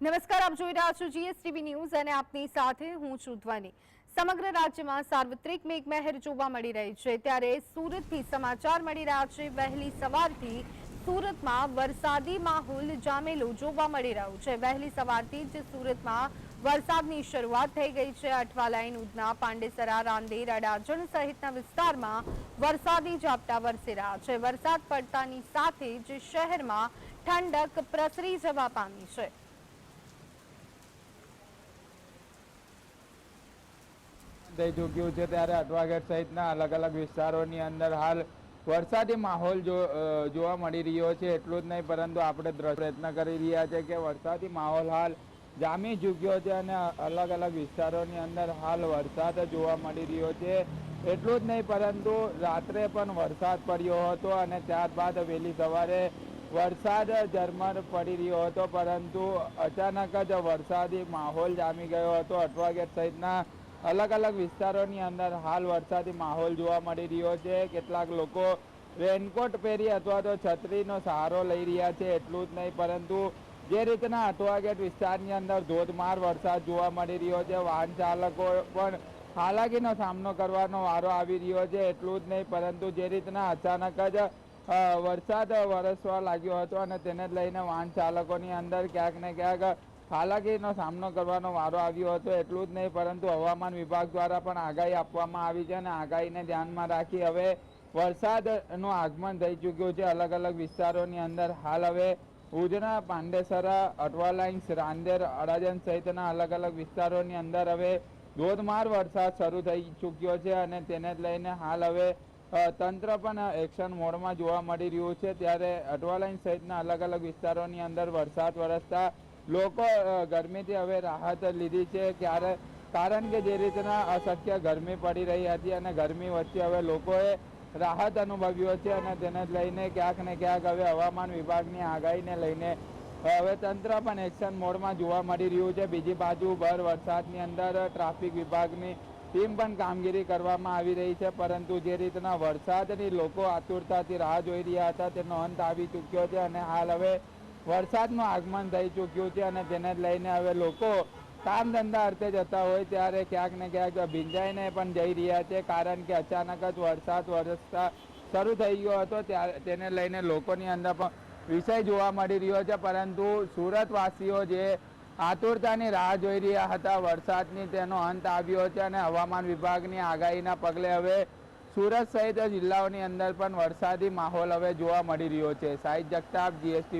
નમસ્કાર, આપ જોઈ રહ્યા છો જીએસટીવી ન્યૂઝ અને આપની સાથે હું છું ધ્વની. સમગ્ર રાજ્યમાં સાર્વત્રિક મેઘમહેર જોવા મળી રહી છે. ત્યારે સુરતથી સમાચાર મળી રહ્યા છે. વહેલી સવારથી સુરતમાં વરસાદી માહોલ જામેલો જોવા મળી રહ્યો છે. વહેલી સવારથી જ સુરતમાં વરસાદની શરૂઆત થઈ ગઈ છે. અઠવાલાઈન ઉધના, પાંડેસરા, રાંદેર, અડાજણ સહિતના વિસ્તારમાં વરસાદી ઝાપટા વરસી રહ્યા છે. વરસાદ પડતાની સાથે જ શહેરમાં ઠંડક પ્રસરી જવા પામી છે. થઈ ચૂક્યું છે ત્યારે અઠવાગઢ સહિતના અલગ અલગ વિસ્તારોની અંદર હાલ વરસાદી માહોલ જોવા મળી રહ્યો છે. એટલું જ નહીં, પરંતુ આપણે પ્રયત્ન કરી રહ્યા છે કે વરસાદી માહોલ હાલ જામી ચૂક્યો છે અને અલગ અલગ વિસ્તારોની અંદર હાલ વરસાદ જોવા મળી રહ્યો છે. એટલું જ નહીં, પરંતુ રાત્રે પણ વરસાદ પડ્યો હતો અને ત્યારબાદ વહેલી સવારે વરસાદ ઝરમર પડી રહ્યો હતો, પરંતુ અચાનક જ વરસાદી માહોલ જામી ગયો હતો. અઠવાગેટ સહિતના અલગ અલગ વિસ્તારોની અંદર હાલ વરસાદી માહોલ જોવા મળી રહ્યો છે. કેટલાક લોકો રેનકોટ પહેરી અથવા તો છત્રીનો સહારો લઈ રહ્યા છે, એટલું જ નહીં, પરંતુ જે રીતના અઠવાગેટ વિસ્તારની અંદર ધોધમાર વરસાદ જોવા મળી રહ્યો છે, વાહન ચાલકો પણ હાલાકીનો સામનો કરવાનો વારો આવી રહ્યો છે, એટલું જ નહીં, પરંતુ જે રીતના અચાનક જ વરસાદ વરસવા લાગ્યો હતો અને તેને લઈને વાહન ચાલકોની અંદર ક્યાંક ને ક્યાંક હાલાકીનો સામનો કરવાનો વારો આવ્યો હતો, એટલું જ નહીં, પરંતુ હવામાન વિભાગ દ્વારા પણ આગાહી આપવામાં આવી છે અને આગાહીને ધ્યાનમાં રાખી હવે વરસાદનું આગમન થઈ ચૂક્યું છે. અલગ અલગ વિસ્તારોની અંદર હાલ હવે ઉધના પાંડેસરા, અઠવાલાઇન્સ, રાંદેર અડાજન સહિતના અલગ અલગ વિસ્તારોની અંદર હવે ધોધમાર વરસાદ શરૂ થઈ ચૂક્યો છે અને તેને લઈને હાલ હવે તંત્ર પણ એક્શન મોડમાં જોવા મળી રહ્યું છે. ત્યારે અઠવાલાઇન સહિતના અલગ અલગ વિસ્તારોની અંદર વરસાદ વરસતા લોકો ગરમીથી હવે રાહત લીધી છે. ક્યારે, કારણ કે જે રીતના અશક્ય ગરમી પડી રહી હતી અને ગરમી વચ્ચે હવે લોકોએ રાહત અનુભવ્યો છે અને તેને લઈને ક્યાંક ને ક્યાંક હવે હવામાન વિભાગની આગાહીને લઈને હવે તંત્ર પણ એક્શન મોડમાં જોવા મળી રહ્યું છે. બીજી બાજુ ભર વરસાદની અંદર ટ્રાફિક વિભાગની ટીમ પણ કામગીરી કરવામાં આવી રહી છે. પરંતુ જે રીતના વરસાદની લોકો આતુરતાથી રાહ જોઈ રહ્યા હતા, તેનો અંત આવી ચૂક્યો છે અને હાલ હવે વરસાદનું આગમન થઈ ચૂક્યું છે અને તેને લઈને હવે લોકો કામ ધંધા અર્થે જતા હોય ત્યારે ક્યાંક ને ક્યાંક ભીંજાઈને પણ જઈ રહ્યા છે. કારણ કે અચાનક જ વરસાદ વરસતા શરૂ થઈ ગયો હતો ત્યારે તેને લઈને લોકોની અંદર પણ વિષય જોવા મળી રહ્યો છે. પરંતુ સુરતવાસીઓ જે આતુરતાની રાહ જોઈ રહ્યા હતા, વરસાદની તેનો અંત આવ્યો છે અને હવામાન વિભાગની આગાહીના પગલે હવે સુરત સહિત જિલ્લાઓની અંદર પણ વરસાદી માહોલ હવે જોવા મળી રહ્યો છે. સાહિત જગતાપ, જીએસટી